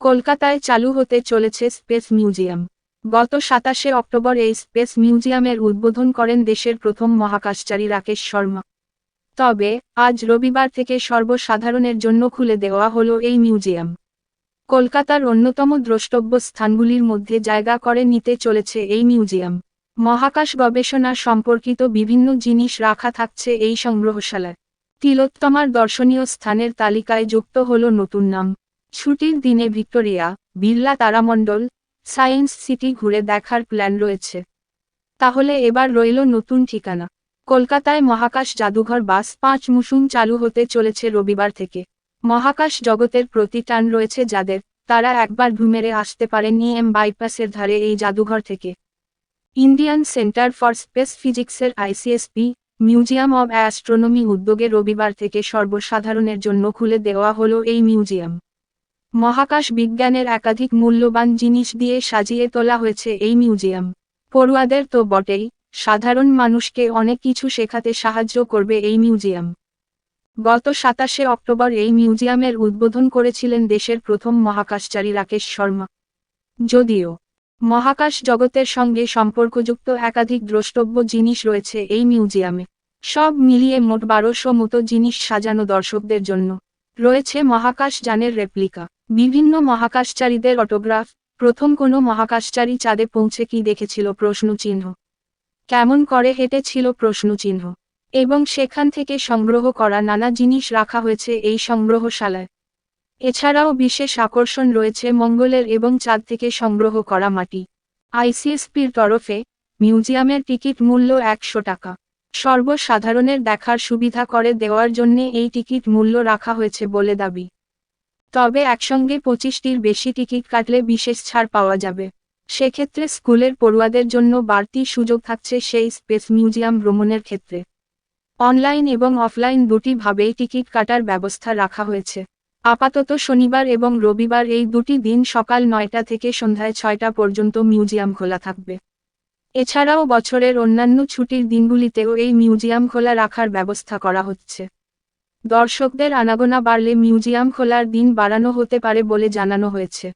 কলকাতায় চালু হতে চলেছে স্পেস মিউজিয়াম। গত সাতাশে অক্টোবর এই স্পেস মিউজিয়ামের উদ্বোধন করেন দেশের প্রথম মহাকাশচারী রাকেশ শর্মা। তবে, আজ রবিবার থেকে সর্বসাধারণের জন্য খুলে দেওয়া হলো এই মিউজিয়াম। কলকাতার অন্যতম দ্রষ্টব্য স্থানগুলির মধ্যে জায়গা করে নিতে চলেছে এই মিউজিয়াম। মহাকাশ গবেষণা সম্পর্কিত বিভিন্ন জিনিস রাখা থাকছে এই সংগ্রহশালায়। তিলোত্তমার দর্শনীয় স্থানের তালিকায় যুক্ত হল নতুন নাম। ছুটির দিনে ভিক্টোরিয়া, বিড়লা তারামণ্ডল, সায়েন্স সিটি ঘুরে দেখার প্ল্যান রয়েছে। তাহলে এবার রইল নতুন ঠিকানা। কলকাতায় মহাকাশ জাদুঘর বাস পাঁচ মুসুম চালু হতে চলেছে রবিবার থেকে। মহাকাশ জগতের প্রতি টান রয়েছে যাদের, তারা একবার ঘুমেরে আসতে পারেননি এম বাইপাসের ধারে এই জাদুঘর থেকে। ইন্ডিয়ান সেন্টার ফর স্পেস ফিজিক্সের আইসিএসপি, মিউজিয়াম অব অ্যাস্ট্রোনমি উদ্যোগে রবিবার থেকে সর্বসাধারণের জন্য খুলে দেওয়া হলো এই মিউজিয়াম। মহাকাশ বিজ্ঞানের একাধিক মূল্যবান জিনিস দিয়ে সাজিয়ে তোলা হয়েছে এই মিউজিয়াম। পড়ুয়াদের তো বটেই, সাধারণ মানুষকে অনেক কিছু শেখাতে সাহায্য করবে এই মিউজিয়াম। গত সাতাশে অক্টোবর এই মিউজিয়ামের উদ্বোধন করেছিলেন দেশের প্রথম মহাকাশচারী রাকেশ শর্মা। যদিও, মহাকাশ জগতের সঙ্গে সম্পর্কযুক্ত একাধিক দ্রষ্টব্য জিনিস রয়েছে এই মিউজিয়ামে। সব মিলিয়ে মোট বারোশো মতো জিনিস সাজানো দর্শকদের জন্য। রয়েছে মহাকাশ যানের রেপ্লিকা। বিভিন্ন মহাকাশচারীদের অটোগ্রাফ, প্রথম কোনো মহাকাশচারী চাঁদে পৌঁছে কি দেখেছিল প্রশ্নচিহ্ন। কেমন করে হেঁটেছিল প্রশ্নচিহ্ন। এবং সেখান থেকে সংগ্রহ করা নানা জিনিস রাখা হয়েছে এই সংগ্রহশালায়। এছাড়াও বিশেষ আকর্ষণ রয়েছে মঙ্গলের এবং চাঁদ থেকে সংগ্রহ করা মাটি। আইসিএসপির তরফে, মিউজিয়ামের টিকিট মূল্য একশো টাকা। সর্বসাধারণের দেখার সুবিধা করে দেওয়ার জন্যে এই টিকিট মূল্য রাখা হয়েছে বলে দাবি। তবে একসঙ্গে পঁচিশটির বেশি টিকিট কাটলে বিশেষ ছাড় পাওয়া যাবে। সেক্ষেত্রে স্কুলের পড়ুয়াদের জন্য বাড়তি সুযোগ থাকছে সেই স্পেস মিউজিয়াম ভ্রমণের ক্ষেত্রে। অনলাইন এবং অফলাইন দুটি ভাবেই টিকিট কাটার ব্যবস্থা রাখা হয়েছে। আপাতত শনিবার এবং রবিবার এই দুটি দিন সকাল নয়টা থেকে সন্ধ্যায় ছয়টা পর্যন্ত মিউজিয়াম খোলা থাকবে। এছাড়াও বছরের অন্যান্য ছুটির দিনগুলিতেও এই মিউজিয়াম খোলা রাখার ব্যবস্থা করা হচ্ছে। দর্শকদের আনাগোনা বাড়লে মিউজিয়াম খোলার দিন বাড়ানো হতে পারে বলে জানানো হয়েছে।